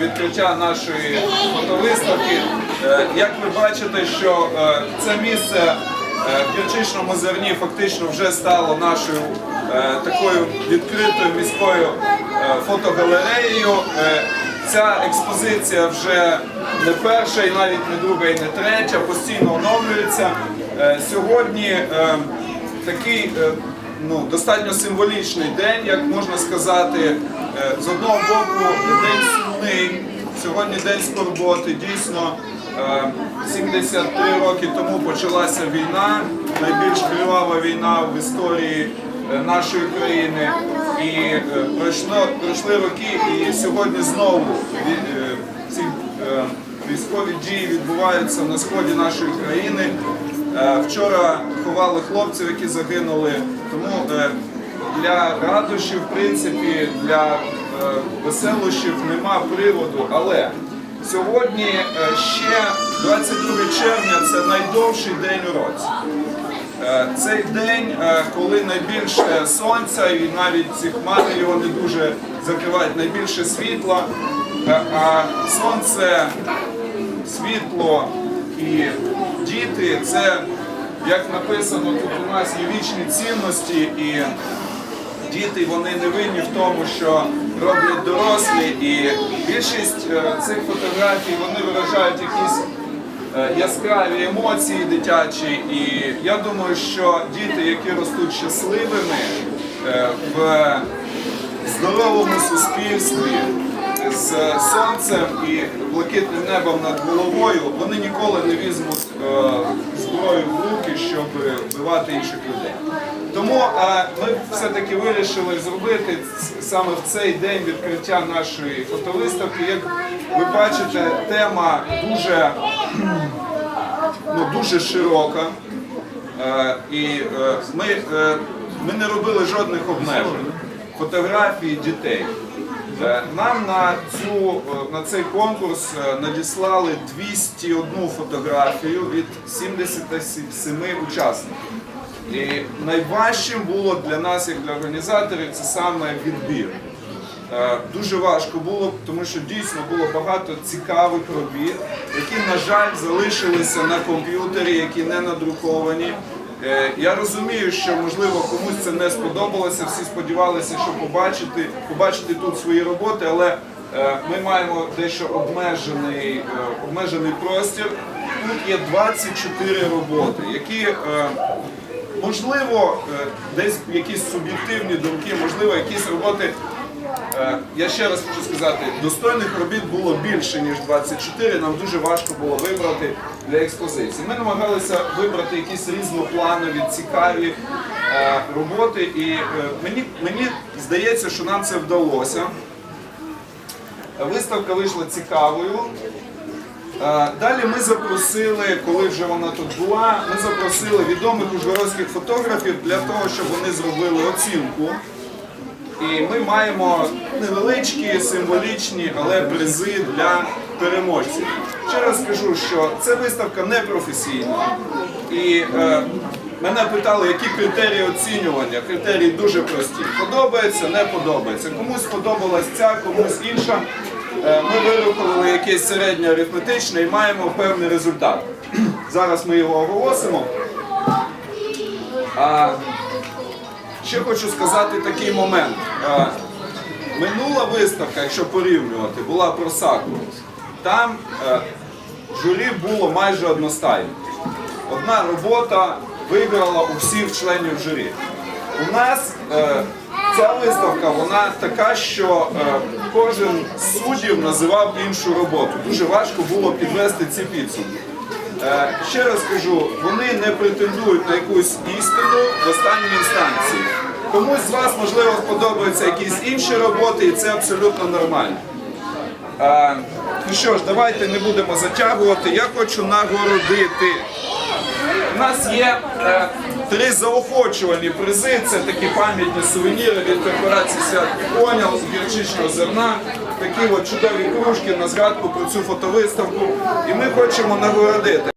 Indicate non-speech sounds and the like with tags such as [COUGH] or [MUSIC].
Відкриття нашої фотовиставки. Е, Як ви бачите, що е, це місце е, в Гірчичному зерні фактично вже стало нашою такою відкритою міською фотогалереєю. Ця експозиція вже не перша, і навіть не друга, і не третя, постійно оновлюється. Сьогодні такий ну, достатньо символічний день, як можна сказати. З одного боку, день сумний, сьогодні день скорботи. Дійсно, е, 73 роки тому почалася війна, найбільш кривава війна в історії е, нашої країни. І е, пройшло, пройшли роки, і сьогодні знову е, ці е, військові дії відбуваються на сході нашої країни. Е, Вчора ховали хлопців, які загинули. Тому е, для радощів, в принципі, для е, веселощів нема приводу. Але сьогодні е, ще 22 червня це найдовший день у році. Е, Цей день, е, коли найбільше сонця і навіть ці хмари його не дуже закривають, найбільше світла, Е, а сонце, світло і діти це, як написано тут у нас є вічні цінності, і діти вони не винні в тому, що роблять дорослі, і більшість е, цих фотографій вони виражають якісь е, яскраві емоції дитячі. І я думаю, що діти, які ростуть щасливими е, в здоровому суспільстві з сонцем і блакитним небом над головою, вони ніколи не візьмуть е, зброю в руки, щоб вбивати інших людей. Тому е, ми все-таки вирішили зробити саме в цей день відкриття нашої фотовиставки. Як ви бачите, тема дуже, ну, дуже широка. Е, І ми, ми не робили жодних обмежень. Фотографії дітей. Е, Нам на, цю, е, на цей конкурс е, надіслали 201 фотографію від 77 учасників. І найважчим було для нас, як для організаторів, це саме відбір. Дуже важко було, тому що дійсно було багато цікавих робіт, які, на жаль, залишилися на комп'ютері, які не надруковані. Е, Я розумію, що можливо комусь це не сподобалося. Всі сподівалися, що побачити, побачити тут свої роботи, але е, ми маємо дещо обмежений, е, обмежений простір. Тут є 24 роботи, які можливо десь якісь суб'єктивні думки, можливо, якісь роботи. Е, Я ще раз хочу сказати, достойних робіт було більше, ніж 24. Нам дуже важко було вибрати для експозиції. Ми намагалися вибрати якісь різнопланові, цікаві е, роботи, і е, мені, мені здається, що нам це вдалося. Виставка вийшла цікавою. Далі ми запросили, коли вже вона тут була, ми запросили відомих ужгородських фотографів для того, щоб вони зробили оцінку. І ми маємо невеличкі, символічні, але призи для переможців. Ще раз скажу, що це виставка не професійна. І е, мене питали, які критерії оцінювання. Критерії дуже прості. Подобається, не подобається. Комусь сподобалась ця, комусь інша. Е, ми вирахували якесь середнє арифметичне і маємо певний результат. [CLEARS THROAT] Зараз ми його оголосимо. А, Ще хочу сказати такий момент. Е, Минула виставка, якщо порівнювати, була про саку. Там е, журі було майже одностайне. Одна робота виграла у всіх членів журі. У нас е, ця виставка вона така, що кожен з суддів називав іншу роботу. Дуже важко було підвести ці підсумки. Е, Ще раз кажу, вони не претендують на якусь істину в останній інстанції. Комусь з вас, можливо, сподобаються якісь інші роботи, і це абсолютно нормально. Ну що ж, давайте не будемо затягувати. Я хочу нагородити. У нас є е, три заохочувальні призи. Це такі пам'ятні сувеніри від корпорації Свят Понял з гірчичного зерна. Такі от чудові кружки на згадку про цю фотовиставку. І ми хочемо нагородити.